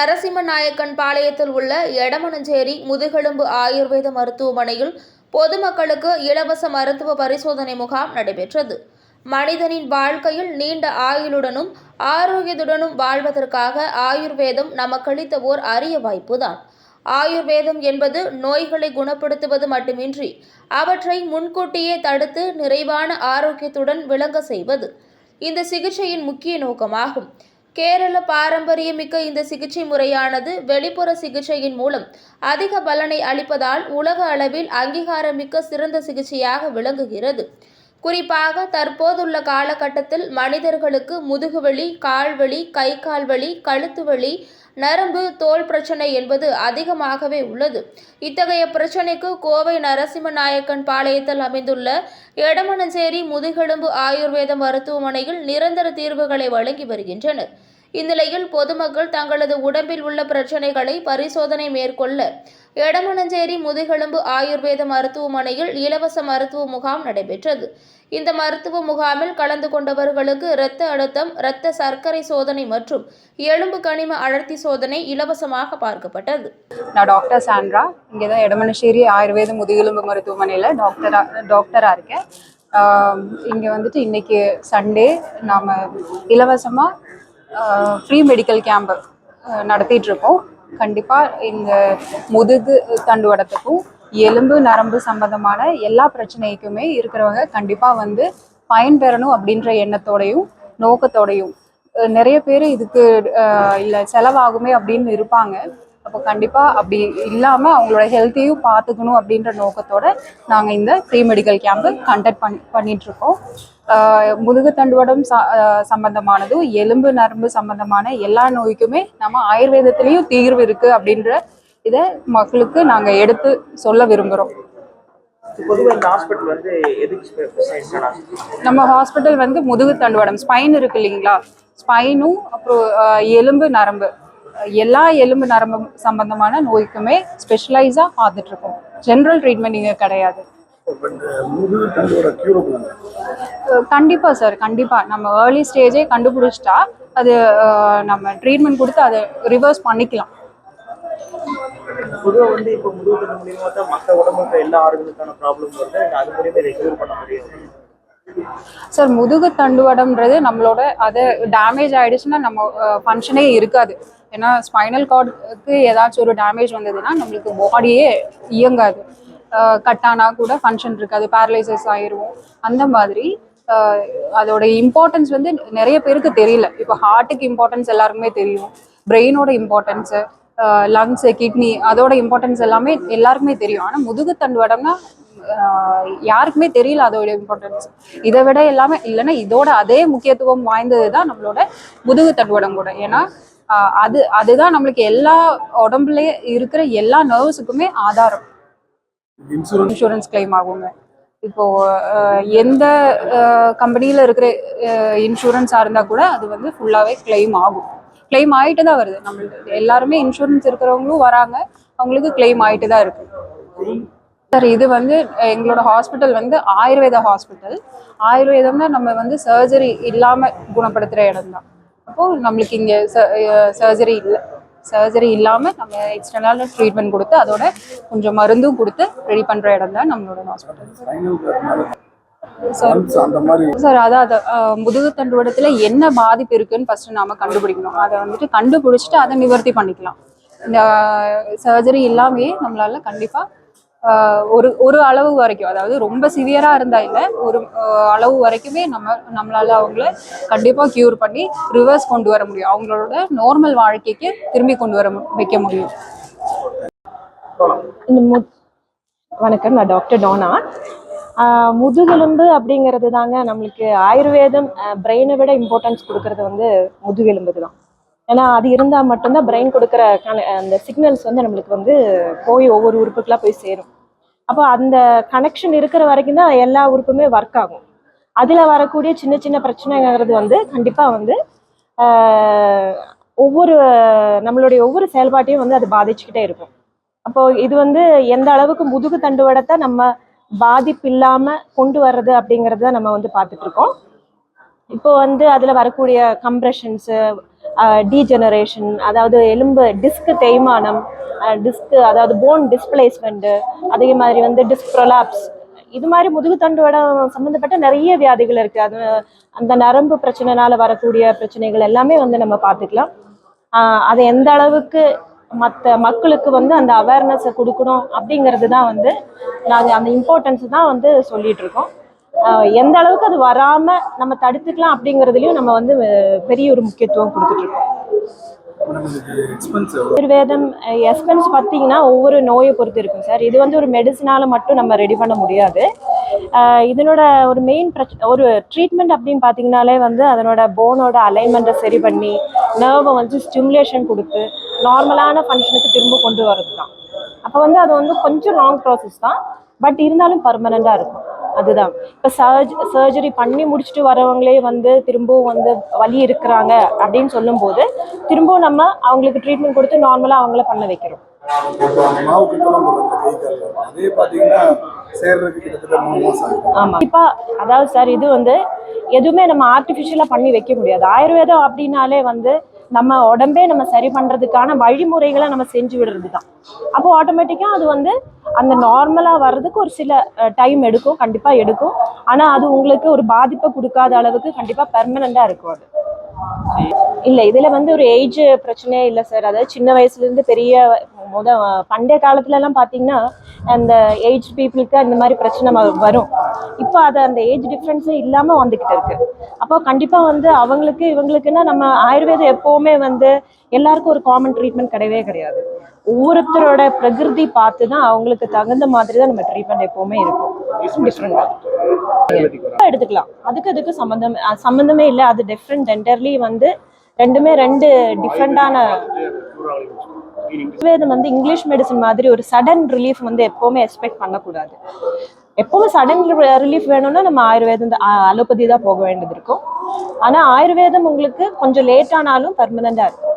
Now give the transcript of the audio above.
நரசிம்ம நாயக்கன் பாளையத்தில் உள்ள எடமனஞ்சேரி முதுகெலும்பு ஆயுர்வேத மருத்துவமனையில் பொதுமக்களுக்கு இலவச மருத்துவ பரிசோதனை முகாம் நடைபெற்றது. மனிதனின் வாழ்க்கையில் நீண்ட ஆயுளுடனும் ஆரோக்கியத்துடனும் வாழ்வதற்காக ஆயுர்வேதம் நமக்களித்த ஓர் அரிய வாய்ப்புதான். ஆயுர்வேதம் என்பது நோய்களை குணப்படுத்துவது மட்டுமின்றி அவற்றை முன்கூட்டியே தடுத்து நிறைவான ஆரோக்கியத்துடன் விளங்க செய்வது இந்த சிகிச்சையின் முக்கிய நோக்கமாகும். கேரள பாரம்பரியமிக்க இந்த சிகிச்சை முறையானது வெளிப்புற சிகிச்சையின் மூலம் அதிக பலனை அளிப்பதால் உலக அளவில் அங்கீகாரமிக்க சிறந்த சிகிச்சையாக விளங்குகிறது. குறிப்பாக தற்போதுள்ள காலகட்டத்தில் மனிதர்களுக்கு முதுகுவலி கால்வலி கை கால் வலி கழுத்து வலி நரம்பு தோல் பிரச்சனை என்பது அதிகமாகவே உள்ளது. இத்தகைய பிரச்சனைக்கு கோவை நரசிம்ம நாயக்கன் பாளையத்தில் அமைந்துள்ள எடமனஞ்சேரி முதுகெலும்பு ஆயுர்வேத மருத்துவமனையில் நிரந்தர தீர்வுகளை வழங்கி வருகின்றனர். இந்நிலையில் பொதுமக்கள் தங்களது உடம்பில் உள்ள பிரச்சனைகளை பரிசோதனை மேற்கொள்ள எடமனஞ்சேரி முதுகெலும்பு ஆயுர்வேத மருத்துவமனையில் இலவச மருத்துவ முகாம் நடைபெற்றது. இந்த மருத்துவ முகாமில் கலந்து கொண்டவர்களுக்கு இரத்த அழுத்தம் இரத்த சர்க்கரை சோதனை மற்றும் எலும்பு கனிம அடர்த்தி சோதனை இலவசமாக பார்க்கப்பட்டது. நான் டாக்டர் சாண்ட்ரா இங்கே தான் இடமனஸ்ரீ ஆயுர்வேத முதுகெலும்பு மருத்துவமனையில் டாக்டராக டாக்டராக இருக்கேன். இங்கே வந்துட்டு இன்றைக்கி சண்டே நாம் இலவசமாக ஃப்ரீ மெடிக்கல் கேம்ப் நடத்திட்டுருக்கோம் கண்டிப்பாக இந்த முதுகு தண்டுவடத்துக்கும் எலும்பு நரம்பு சம்பந்தமான எல்லா பிரச்சனைக்குமே இருக்கிறவங்க கண்டிப்பாக வந்து பயன்பெறணும் அப்படின்ற எண்ணத்தோடையும் நோக்கத்தோடையும். நிறைய பேர் இதுக்கு இல்லை செலவாகுமே அப்படின்னு இருப்பாங்க. அப்போ கண்டிப்பாக அப்படி இல்லாமல் அவங்களோட ஹெல்த்தையும் பார்த்துக்கணும் அப்படின்ற நோக்கத்தோட நாங்கள் இந்த ப்ரீ மெடிக்கல் கேம்பு கண்டக்ட் பண்ணி பண்ணிகிட்ருக்கோம் முதுகு தண்டுவடம் ச சம்பந்தமானதும் எலும்பு நரம்பு சம்பந்தமான எல்லா நோய்க்குமே நம்ம ஆயுர்வேதத்துலேயும் தீர்வு இருக்குது அப்படின்ற இதை மக்களுக்கு நாங்கள் எடுத்து சொல்ல விரும்புகிறோம் நம்ம ஹாஸ்பிட்டல் வந்து முதுகு தண்டுவடம் ஸ்பைன் இருக்கு இல்லைங்களா? ஸ்பைனும் அப்புறம் எலும்பு நரம்பு. எல்லா எலும்பு நரம்பு சம்பந்தமான நோய்க்குமே ஸ்பெஷலைஸாக பார்த்துட்டு இருக்கோம் ஜென்ரல் ட்ரீட்மெண்ட் இங்கே கிடையாது. முதுகு தண்டோட கியூரபிள் அஹ், கண்டிப்பா சார் கண்டிப்பா. நம்ம ஏர்லி ஸ்டேஜே கண்டுபிடிச்சிட்டா அது நம்ம ட்ரீட்மெண்ட் கொடுத்து அதை ரிவர்ஸ் பண்ணிக்கலாம். பொதுவாக வந்து இப்போ முதுகுத்தண்டு மூலியமா தான் மற்ற உடம்புக்கு எல்லா ஆறுகளுக்கான ப்ராப்ளம் வருது அது மூலியமா ரெக்யூர் பண்ண முடியும். சார் முதுகு தண்டுவடம்ன்றது நம்மளோட அது டேமேஜ் ஆயிடுச்சுன்னா நம்ம ஃபங்க்ஷனே இருக்காது. ஏன்னா ஸ்பைனல் கார்டுக்கு ஏதாச்சும் ஒரு டேமேஜ் வந்ததுன்னா நம்மளுக்கு பாடியே இயங்காது. கட் ஆனா கூட ஃபங்க்ஷன் இருக்காது. பேரலைசஸ் ஆயிரும் அந்த மாதிரி அதோட இம்பார்ட்டன்ஸ் வந்து நிறைய பேருக்கு தெரியல. இப்போ ஹார்ட்டுக்கு இம்பார்ட்டன்ஸ் எல்லாருக்குமே தெரியும். பிரெயினோட இம்பார்ட்டன்ஸு லங்ஸ் கிட்னி அதோட இம்பார்ட்டன்ஸ் எல்லாமே எல்லாருக்குமே தெரியும். ஆனால் முதுகு தண்டுவடம்னா யாருக்குமே தெரியல அதோட இம்பார்ட்டன்ஸ் இதை விட எல்லாமே இல்லைன்னா இதோட அதே முக்கியத்துவம் வாய்ந்தது தான் நம்மளோட முதுகு தண்டுவடம் கூட. ஏன்னா அது அதுதான் நம்மளுக்கு எல்லா உடம்புலயே இருக்கிற எல்லா நர்வ்ஸுக்குமே ஆதாரம். இன்சூரன்ஸ் கிளைம் ஆகுங்க. இப்போ எந்த கம்பெனியில் இருக்கிற இன்சூரன்ஸாக இருந்தால் கூட அது வந்து ஃபுல்லாகவே கிளைம் ஆகும். கிளைம் ஆகிட்டு தான் வருது. நம்மளுக்கு எல்லாருமே இன்சூரன்ஸ் இருக்கிறவங்களும் வராங்க. அவங்களுக்கு கிளைம் ஆகிட்டு தான் இருக்கு. சார் இது வந்து எங்களோட ஹாஸ்பிட்டல் வந்து ஆயுர்வேத ஹாஸ்பிட்டல் ஆயுர்வேதம்னா நம்ம வந்து சர்ஜரி இல்லாமல் குணப்படுத்துகிற இடம் தான் அப்போது நம்மளுக்கு இங்கே சர்ஜரி இல்லை. சர்ஜரி இல்லாமல் நம்ம எக்ஸ்டர்னல் ட்ரீட்மெண்ட் கொடுத்து அதோட கொஞ்சம் மருந்தும் கொடுத்து ரெடி பண்ணுற இடம் தான் நம்மளோட ஹாஸ்பிட்டல் சார் அந்த மாதிரி சார் அதான் முதுகு தண்டுவடத்துல என்ன பாதிப்பு இருக்குன்னு ஃபர்ஸ்ட் நாம கண்டுபிடிக்கணும். அதை வந்துட்டு கண்டுபிடிச்சிட்டு அதை நிவர்த்தி பண்ணிக்கலாம். இந்த சர்ஜரி இல்லாமயே நம்மளால கண்டிப்பா ஒரு ஒரு அளவு வரைக்கும் அதாவது ரொம்ப சிவியரா இருந்தா இல்லை ஒரு அளவு வரைக்குமே நம்ம நம்மளால அவங்கள கண்டிப்பா கியூர் பண்ணி ரிவர்ஸ் கொண்டு வர முடியும். அவங்களோட நார்மல் வாழ்க்கைக்கு திரும்பி கொண்டு வர வைக்க முடியும். வணக்கம் நான் டாக்டர் டோனா. முதுகெலும்பு அப்படிங்கிறது தாங்க நம்மளுக்கு ஆயுர்வேதம் பிரெயினை விட இம்பார்ட்டன்ஸ் கொடுக்கறது வந்து முதுகெலும்புக்கு தான் ஏன்னா அது இருந்தால் மட்டும்தான் பிரெயின் கொடுக்குற அந்த சிக்னல்ஸ் வந்து நம்மளுக்கு வந்து போய் ஒவ்வொரு உறுப்புக்கெலாம் போய் சேரும். அப்போ அந்த கனெக்ஷன் இருக்கிற வரைக்கும் தான் எல்லா உறுப்புமே ஒர்க் ஆகும். அதில் வரக்கூடிய சின்ன சின்ன பிரச்சனைங்கிறது வந்து கண்டிப்பாக வந்து ஒவ்வொரு நம்மளுடைய ஒவ்வொரு செயல்பாட்டையும் வந்து அது பாதிச்சுக்கிட்டே இருக்கும். அப்போது இது வந்து எந்த அளவுக்கு முதுகு தண்டுவடத்தை நம்ம பாதிப்பில்லாமல் கொண்டு வர்றது அப்படிங்கறத நம்ம வந்து பார்த்துட்டு இருக்கோம் இப்போ வந்து அதுல வரக்கூடிய கம்ப்ரெஷன்ஸு டீஜெனரேஷன் அதாவது எலும்பு டிஸ்க் தேய்மானம் டிஸ்க் அதாவது போன் டிஸ்பிளேஸ்மெண்ட்டு அதே மாதிரி வந்து டிஸ்க் ப்ரொலாப்ஸ் இது மாதிரி முதுகுத்தண்டோட சம்மந்தப்பட்ட நிறைய வியாதிகள் இருக்குது அது அந்த நரம்பு பிரச்சனைனால வரக்கூடிய பிரச்சனைகள் எல்லாமே வந்து நம்ம பார்த்துக்கலாம். அது எந்த அளவுக்கு மற்ற மக்களுக்கு வந்து அந்த அவேர்னஸை கொடுக்கணும் அப்படிங்கிறது தான் வந்து நாங்கள் அந்த இம்பார்ட்டன்ஸ் தான் வந்து சொல்லிட்டு இருக்கோம் எந்த அளவுக்கு அது வராமல் நம்ம தடுத்துக்கலாம் அப்படிங்கிறதுலையும் நம்ம வந்து பெரிய ஒரு முக்கியத்துவம் கொடுத்துட்டு இருக்கோம் ஆயுர்வேதம் எக்ஸ்பென்ஸ் பார்த்தீங்கன்னா ஒவ்வொரு நோயை பொறுத்து இருக்கும் சார். இது வந்து ஒரு மெடிசனால மட்டும் நம்ம ரெடி பண்ண முடியாது. இதனோட ஒரு மெயின் பிரச்சனை ஒரு ட்ரீட்மெண்ட் அப்படின்னு பார்த்தீங்கனாலே வந்து அதனோட போனோட அலைன்மெண்ட்டை சரி பண்ணி நர்வை வந்து ஸ்டிமுலேஷன் கொடுத்து நார்மலான ஃபங்க்ஷனுக்கு திரும்ப கொண்டு வரது தான் அப்போ வந்து அது வந்து கொஞ்சம் லாங் ப்ராசஸ் தான். பட் இருந்தாலும் பர்மனெண்ட்டாக இருக்கும். அதுதான். இப்போ சர்ஜ் சர்ஜரி பண்ணி முடிச்சுட்டு வரவங்களே வந்து திரும்பவும் வந்து வலி இருக்கிறாங்க அப்படின்னு சொல்லும்போது திரும்பவும் நம்ம அவங்களுக்கு ட்ரீட்மெண்ட் கொடுத்து நார்மலாக அவங்கள பண்ண வைக்கிறோம். இப்போ அதாவது சார் இது வந்து எதுவுமே நம்ம ஆர்டிஃபிஷியலாக பண்ணி வைக்க முடியாது. ஆயுர்வேதம் அப்படின்னாலே வந்து நம்ம உடம்பே நம்ம சரி பண்ணுறதுக்கான வழிமுறைகளை நம்ம செஞ்சு விடுறது தான் அப்போ ஆட்டோமேட்டிக்காக அது வந்து அந்த நார்மலாக வர்றதுக்கு ஒரு சில டைம் எடுக்கும். கண்டிப்பாக எடுக்கும். ஆனால் அது உங்களுக்கு ஒரு பாதிப்பை கொடுக்காத அளவுக்கு கண்டிப்பாக பெர்மனெண்ட்டாக இருக்கும் அது. இல்லை இதில் வந்து ஒரு ஏஜ் பிரச்சனையே இல்லை சார் அதாவது சின்ன வயசுலேருந்து பெரிய முத பண்டைய காலத்துலலாம் பார்த்தீங்கன்னா அந்த ஏஜ் பீப்புளுக்கு அந்த மாதிரி பிரச்சனை வரும். இப்போ அது அந்த ஏஜ் டிஃப்ரென்ஸே இல்லாமல் வந்துக்கிட்டு இருக்கு. அப்போ கண்டிப்பாக வந்து அவங்களுக்கு இவங்களுக்குன்னா நம்ம ஆயுர்வேதம் எப்போவுமே வந்து எல்லாருக்கும் ஒரு காமன் ட்ரீட்மெண்ட் கிடையவே கிடையாது. ஒவ்வொருத்தரோட பிரகிருதி பார்த்து தான் அவங்களுக்கு தகுந்த மாதிரி தான் நம்ம ட்ரீட்மெண்ட் எப்போவுமே இருக்கும். டிஃப்ரெண்டாக எடுத்துக்கலாம். அதுக்கு அதுக்கு சம்மந்தம் சம்மந்தமே இல்லை. அது டிஃப்ரெண்ட் என்டர்லி வந்து ரெண்டுமே ரெண்டு டிஃப்ரெண்டான ஆயுர்வேதம் வந்து இங்கிலீஷ் மெடிசன் மாதிரி ஒரு சடன் ரிலீஃப் வந்து எப்போவுமே எக்ஸ்பெக்ட் பண்ணக்கூடாது. எப்பவுமே சடன் ரிலீஃப் வேணும்னா நம்ம ஆயுர்வேதம் அலோபதி தான் போக வேண்டியது இருக்கும். ஆனால் ஆயுர்வேதம் உங்களுக்கு கொஞ்சம் லேட் ஆனாலும் பர்மனெண்ட்டாக இருக்கும்.